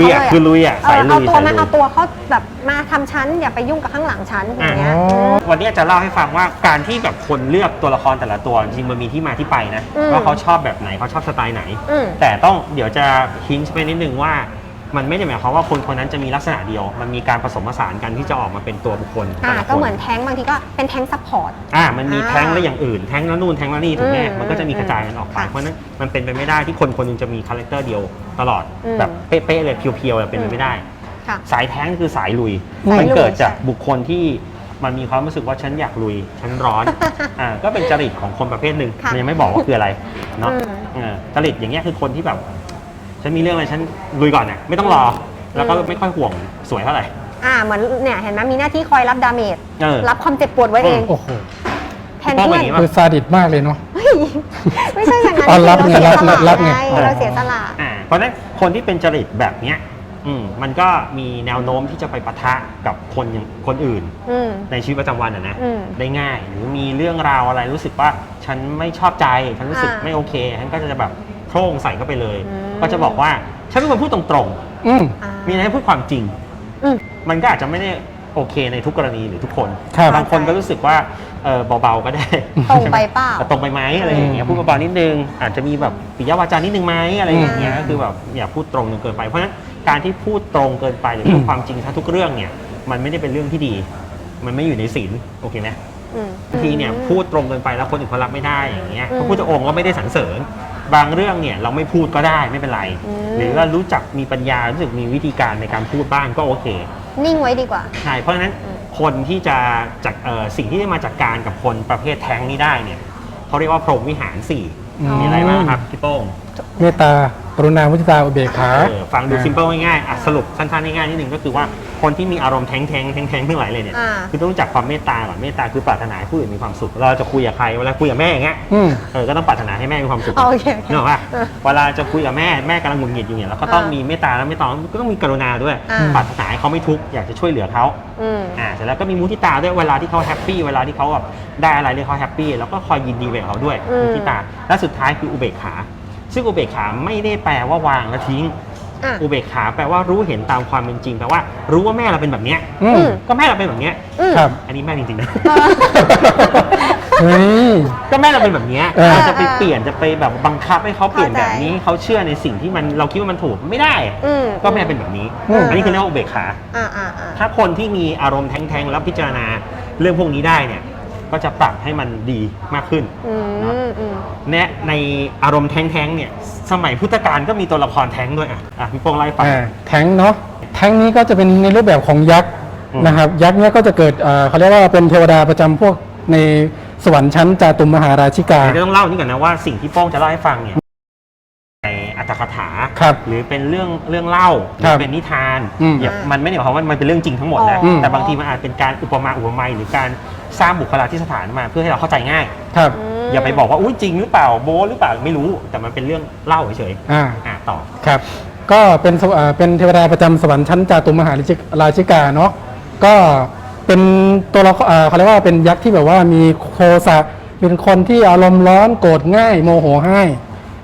ลุยอะเขาคือลุยอะเอสายอลุเอายตัวสายมาลุเอาย ตัวเขาแบบมาทำชั้น อย่าไปยุ่งกับข้างหลังชั้นอย่างเงี้ยอ๋อมวันนี้จะเล่าให้ฟังว่าการที่แบบคนเลือกตัวละครแต่ละตัวจริงๆมันมีที่มาที่ไปนะอืม ว่าเขาชอบแบบไหนเขาชอบสไตล์ไหน อืม แต่ต้องเดี๋ยวจะฮินไปนิดนึงว่า มันไม่ได้หมายความว่าคนคนนั้นจะมีลักษณะเดียว มันมีการผสมผสานกันที่จะออกมาเป็นตัวบุคคลอ่าแต่ละคก็เหมือนแท้งบางทีก็เป็นแท้งซัพพอร์ต อ่ามันมีอ่าแท้งและอย่างอื่น แท้งแล้วนู่นแท้งแล้วนี่ถูกไหมอืมมันก็จะมีกระจายกันออกไป ค่ะเพราะฉะนั้นมันเป็นไปไม่ได้ที่คนคนหนึงจะมีคาแรคเตอร์เดียวตลอดอืมแบบเป๊ะๆเลยเพียวๆเลยเป็นไปไม่ได้ ค่ะสายแท้งคือสายลุย สายลุยมันเกิดจากใช่บุคคลที่มันมีความรู้สึกว่าฉันอยากลุยฉันร้อน อ่าก็เป็นจริตของคนประเภทหนึ่งค่ะมันยังไม่บอกว่าคืออะไรเนาะอืม เออจริตอย่างเงี้ยคือคนที่แบบ ฉันมีเรื่องอะไรฉันลุยก่อนน่ะไม่ต้องรอ แล้วก็อืมไม่ค่อยห่วงสวยเท่าไหร่ อ่าเหมือนเนี่ยเห็นไหมมีหน้าที่คอยรับดาเมจเออ รับความเจ็บปวดไว้เองโอ้โหแทนเพื่อนป้องอย่างนี้ปะคือซาดิสมากเลยเนาะ เฮ้ยไม่ใช่อย่างนั้นอ๋อรับเราไงเสียสรัละบรับไงไง เราเสียสละอ่าเพราะฉะนั้นคนที่เป็นจริตแบบเนี้ยอืมมันก็มีแนวโน้มที่จะไปปะทะกับคนอย่างคนอื่น อืม ในชีวิตประจำวันอะนะอืมได้ง่ายหรือมีเรื่องราวอะไรรู้สึกว่าฉันไม่ชอบใจ ฉันรู้สึกอ่าไม่โอเคฉันก็จะแบบโคร่งใส่เข้าไปเลย อืม ก็จะบอกว่าฉันเป็นคนพูดตรงอืมอ่า ๆ มีอะไรให้พูดความจริง อืม มันก็อาจจะไม่ได้โอเคในทุกกรณีหรือทุกคนครับ บางคนก็รู้สึกว่าเออเบาๆก็ได้ตรงไปเปล่าแต่ตรงไปไหมอะไรอย่างเงี้ยอืมพูดเบาๆนิดนึง อาจจะมีแบบปิยวาจานิดนึงไหมอะไรอย่างเงี้ยอืมก็คือแบบอย่าพูดตรงจนเกินไปเพราะฉะนั้นการที่พูดตรงเกินไปหรือพูดความจริงทั้งทุกเรื่องเนี่ยมันไม่ได้เป็นเรื่องที่ดี มันไม่อยู่ในศีลโอเคไหม อืม บางทีเนี่ยพูดตรงเกินไปแล้วคนอื่นเขารับไม่ได้อย่างเงี้ยอืม พระพุทธองค์ก็ไม่ได้สรรเสริญ บางเรื่องเนี่ยเราไม่พูดก็ได้ไม่เป็นไร อืม หรือว่ารู้จักมีปัญญารู้สึกมีวิธีการในการพูดบ้างก็โอเค นิ่งไว้ดีกว่า ใช่ เพราะฉะนั้นอืม คนที่จะจากเอ่อสิ่งที่จะมาจัดการกับคนประเภทแท้งนี้ได้เนี่ยเขาเรียกว่าพรหมวิหารสี่อืมมีอะไรบ้างครับพี่โป้งเมตตาก รุณามุทิตาอุเบกขาเออฟังดูซิมเปิลง่ายๆอะสรุปสั้นๆง่ายๆนิดนึงก็คือว่าคนที่มีอารมณ์แท้งๆแท้งๆทั้งหลายเลยเนี่ยอ่า คือต้องรู้จักความเมตตาก่อนเมตตาคือปรารถนาให้ผู้อื่นมีความสุขเราจะคุยกับใครเวลาคุยกับแม่อย่างเงี้ยอืม เออก็ต้องปรารถนาให้แม่มีความสุขโอเคโอเคนึกออกป่ะเออเวลาจะคุยกับแม่แม่กำลังหงุดหงิดอยู่เนี่ยเราก็ต้องอ่ามีมีเมตตาแล้วไม่ต้องก็ต้องมีกรุณาด้วยอ่า ปรารถนาให้เขาไม่ทุกข์อยากจะช่วยเหลือเขา อืม อ่าเสร็จแล้วก็มีมุทิตาด้วยเวลาที่เขาแฮปปี้เวลาที่เขาแบบได้อะไรที่เขาแฮปปี้แล้วก็คอยยินดีไปกับเขาด้วยอืม มุทิตาและสุดท้ายคืออุเบกขา ซึ่งอุเบกขาไม่ได้แปลว่าวางแล้วทิ้ง อะ อุเบกขาแปลว่ารู้เห็นตามความเป็นจริงแปลว่า รู้ว่าแม่เราเป็นแบบเนี้ยอืมอืมก็แม่เราเป็นแบบเนี้ยอืม ครับ อันนี้แม่จริงๆนะเออเฮ้ย ก็แม่เราเป็นแบบเนี้ยเออเราจะไปเปลี่ยนจะไปแบบบังคับให้เขาเปลี่ยนเข้าใจแบบนี้เขาเชื่อในสิ่งที่มันเราคิดว่ามันถูกไม่ได้ อืมก็แม่เป็นแบบนี้ อืม อันนี้คือเรียกว่าอุเบกขา อ่าอ่าอ่า ถ้าคนที่มีอารมณ์แทงๆแล้วพิจารณาเรื่องพวกนี้ได้เนี่ย ก็จะปรับให้มันดีมากขึ้นอืมอืมแนะในอารมณ์แท้งๆเนี่ยสมัยพุทธกาลก็มีตัวละครแท้งด้วยอะอะพี่โป้งไล่าให้ฟัง อ่าแท้งเนาะแท้งนี้ก็จะเป็นในรูปแบบของยักษ์อืม นะครับ ยักษ์เนี้ยก็จะเกิดเอ่อเขาเรียกว่าเป็นเทวดาประจำพวกในสวรรค์ชั้นจาตุมมหาราชิกา เดี๋ยวต้องเล่านี่ก่อนนะว่าสิ่งที่โป้งจะเล่าให้ฟังเนี่ยในอั ตถกถา ครับหรือเป็นเรื่องเรื่องเล่าหครัรือบเป็นนิทานอืมอย่ามันไม่ได้หมายความว่ามันเป็นเรื่องจริงทั้งหมดนะอ๋อ แต่บางทีมันอาจเป็นการอุปมาอุปไมยหรือการสร้างบุคลาธิสถานมาเพื่อให้เราเข้าใจง่าย ครับ ม อย่าไปบอกว่าอุ้ยจริงหรือเปล่าโบะหรือเปล่าไม่รู้แต่มันเป็นเรื่องเล่าเฉยอ่าๆอะต่อ ครับ ก็เป็นสวเอ่อเป็นเทวดาประจำสวรรค์ชั้นจาตุมมหาราชิกราชิกาเนาะ ก็เป็นตัวละครเอ่อเขาเรียกว่าเป็นยักษ์ที่แบบว่ามีโคสะเป็นคนที่อารมณ์ร้อนโกรธง่าย โมโหง่าย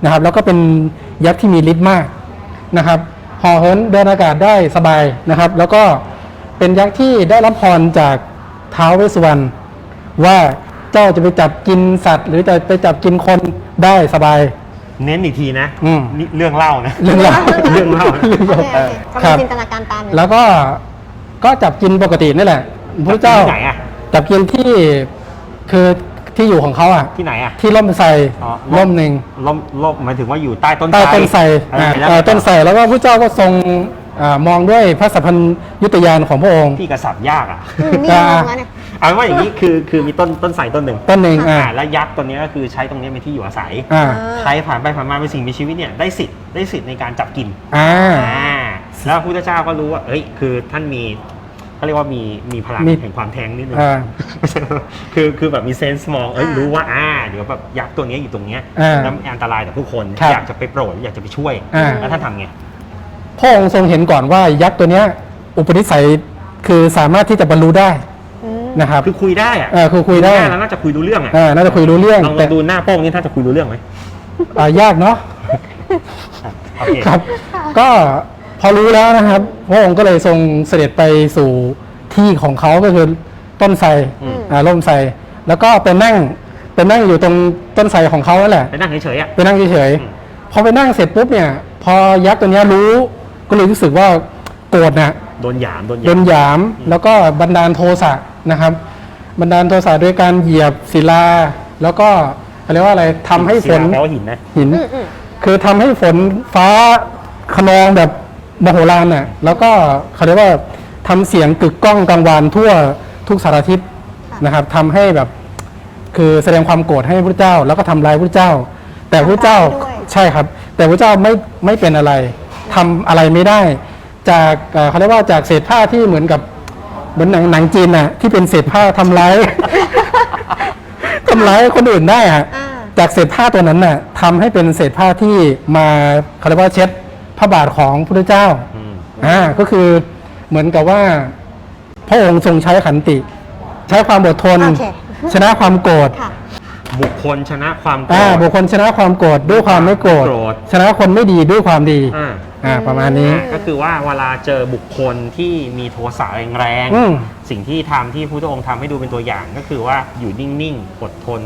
นะครับ แล้วก็เป็นยักษ์ที่มีฤทธิ์มากนะครับห่อเหินเดินอากาศได้สบายนะครับ แล้วก็เป็นยักษ์ที่ได้รับพรจากท้าวเวสสุวรรณว่าเจ้าจะไปจับกินสัตว์ หรือจะไปจับกินคนได้สบาย เน้นอีกทีนะอืม นี่เรื่องเล่านะ เรื่องราวเรื่องเล่าโอเคโอเคกำครัลังบจินตนาการตามอยู่แล้วก็ก็จับกินปกตินี่แหละพระเจ้าที่ไหนอะจับกินที่คือ ที่อยู่ของเขาอะ ที่ไหนอะ ที่ร่มไทรอ๋อร่มหนึ่งล่มล่มหมายถึงว่าอยู่ใต้ต้นใต้ต้นไทรเอออ่าแล้วเอ่อต้นไทรแล้วก็พระเจ้าก็ทรงอามองด้วยพระสัพพัญยุตยานของพระองค์ ที่กระสับยากอะ อืมนี่งงแล้วเนี่ย เอาเป็นว่าอย่างนี้คือคือมีต้นต้นไทรต้นหนึ่งต้นหนึ่งอ่าอ่าแล้วยักษ์ตัวเนี้ยก็คือใช้ตรงนี้เป็นที่อยู่อาศัย อ่าใครผ่านไปผ่านมาเป็นสิ่งมีชีวิตเนี่ยได้สิทธิ์ได้สิทธิ์ในการจับกินอ่า อ่าแล้วพระพุทธเจ้าก็รู้ว่าเอ้ยคือท่านมีเขาเรียกว่ามีมีพลังมี แห่งความแทงนิดนึง อ่า คือคือแบบมีเซนส์มองเอ้ยอ่ารู้รู้ว่าอ่าเดี๋ยวแบบยักษ์ตัวเนี้ยอยู่ตรงเนี้ยอ่าแล้วมันอันตรายต่อผู้คนครับอยากจะไปโปรดอยากจะไปช่วยอ่า แล้วท่านทำไง พระองค์ทรงเห็นก่อนว่ายักษ์ตัวเนี้ย อุปนิสัยคือสามารถที่จะบรรลุได้อืม นะครับ คือคุยได้อะเออคือคุยได้ หน้าแล้วน่าจะคุยรู้เรื่องอะอ่าน่าจะคุยรู้เรื่องลองลแต่องดูหน้าโป้งนี่ท่านจะคุยรู้เรื่องไหมอ่ายากเนาะ อะโอเคครับ ก็พออรู้แล้วนะครับ พระองค์ก็เลยทรงเสด็จไปสู่ที่ของเขาก็คือ ต้นไทรอืม อ่าร่มไทรแล้วก็ไปนั่งไปนั่งอยู่ตรงต้นไทรของเขานั่นแหละ ไปนั่งเฉยๆอะ ไปนั่งเฉยอืม ๆพอไปนั่งเสร็จปุ๊บเนี่ย พอยักษ์ตัวเนี้ยรู้ก็เลยรู้สึกว่าโกรธนะ โดนหยามโดนหโดยาม นหยามแล้วก็บันดาลโทสะนะครับ บันดาลโทสะด้วยการเหยียบศิลา แล้วก็เขาเรียกว่าอะไรทำให้ฝนศิลาแปลว่าหินนะ หิน อืมอืมคือทำให้ฝนฟ้าขนองแบบมโหฬารน่ะแล้วก็เขาเรียกว่าทำเสียงกึกก้องกังวานทั่ว ทุกสารทิศนะครับทำให้แบบคือแสดงความโกรธให้พระเจ้า แล้วก็ทำร้ายพระเจ้า แต่พระเจ้าทำร้ายด้วยใช่ครับ แต่พระเจ้าไม่ไม่เป็นอะไรทำอะไรไม่ได้ จากเอ่อเขาเรียกว่าจากเศษผ้าที่เหมือนกับเหมือนหนังหนังจีนน่ะที่เป็นเศษผ้าทำร้ายทำร้ายคนอื่นได้อะอ่าจากเศษผ้าตัวนั้นน่ะทำให้เป็นเศษผ้าที่มาเขาเรียกว่าเช็ดพระบาทของพระเจ้าอืมอ่าก็คือเหมือนกับว่า พระองค์ทรงใช้ขันติ ใช้ความอดทน โอเค ชนะความโกรธค่ะ บุคคลชนะความโกรอ่าธ บุคคลชนะความโกรธด้วยความไม่โกรธโกรธ ชนะคนไม่ดีด้วยความดีอ่าอ่าประมาณนี้ก็คือว่าเวลาเจอบุคคลที่มีโทสะแรงอืม ๆสิ่งที่ทำที่พระพุทธองค์ทำให้ดูเป็นตัวอย่างก็คือว่าอยู่นิ่งๆอดทน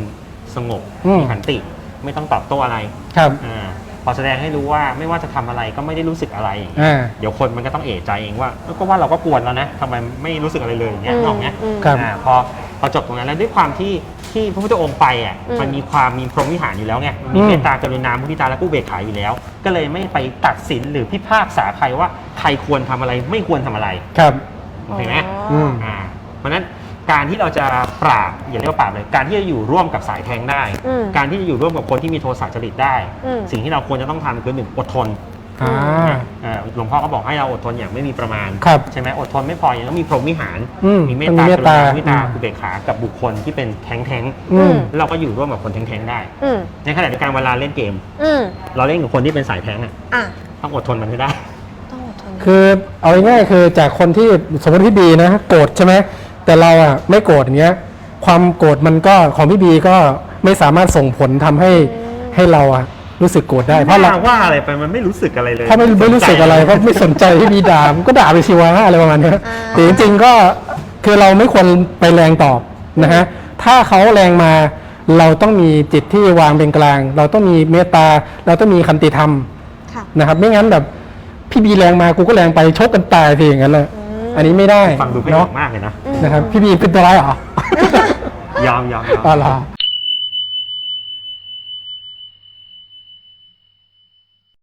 สงบอืม มีขันติ ไม่ต้องตอบโต้อะไรครับอา พอแสดงให้รู้ว่าไม่ว่าจะทำอะไรก็ไม่ได้รู้สึกอะไรอย่างเงี้ยอ่า เดี๋ยวคนมันก็ต้องเอะใจเองว่าเอ้าก็ว่าเราก็กวนแล้วนะทำไมไม่รู้สึกอะไรเลยอย่างเงี้ยอืมนกออกเงี้ยอืมครับ อ่าพอพอจบตรงนั้นแล้วด้วยความที่ที่พระพุทธองค์ไปอะอืม มันมีความมีพรหมวิหารอยู่แล้วไงมีอืม เมตตากรุณามุทิตาและผู้เบกขาอยู่แล้ว ก็เลยไม่ไปตัดสินหรือพิพากษาใครว่าใครควรทำอะไรไม่ควรทำอะไรครับโอเคไหมอืม อ่าเพราะฉะนั้น การที่เราจะปราบอย่าเรียกว่าปราบเลย การที่จะอยู่ร่วมกับสายแทงได้ อืมการที่จะอยู่ร่วมกับคนที่มีโทสะจริตได้ อืม สิ่งที่เราควรจะต้องทำคือหนึ่งอดทนอ่าอ่าหลวงพ่อก็บอกให้เราอดทนอย่างไม่มีประมาณ ครับใช่ไหมอดทนไม่พอยังต้องมีพรหมวิหารอืมมีเมตต้องตามีเมตตากรุณวิตาอืม อุเบกขากับบุคคลที่เป็นแท้งแท้งๆอืมแล้วเราก็อยู่ร่วมกับคนแท้งแท้งๆได้ อืมในขณะเดียวกันเวลาเล่นเกม อืมเราเล่นกับคนที่เป็นสายแท้งอะอะต้องอดทนมันให้ได้ ต้องอดทน คือเอาง่ายๆคือจากคนที่สมมติพี่บีนะโกรธใช่ไหม แต่เราอะไม่โกรธอย่างเงี้ย ความโกรธมันก็ของพี่บีก็ไม่สามารถส่งผลทำให้ให้เราอะรู้สึกโกรธได้เพราะเรา ว่าอะไรไปมันไม่รู้สึกอะไรเลยเพราะไม่ไม่รู้สึกอะไรเพราะไม่สนใจที่บีด่ามันก็ด่าไปสิวะอะไรประมาณเนี้ยอ่า แต่จริงๆก็คือเราไม่ควรไปแรงตอบนะฮะถ้าเขาแรงมาเราต้องมีจิตที่วางเป็นกลาง เราต้องมีเมตตา เราต้องมีคันติธรรมค่ะ นะครับ ไม่งั้นแบบพี่บีแรงมากูก็แรงไปชกกันตายทีอย่างนั้นเลย อันนี้ไม่ได้ฟังดูไม่เนาะดีมากเลยนะนะครับ พี่บีเป็นตัวร้ายเหรอ ยอมยอมยอมอ๋อเหรอ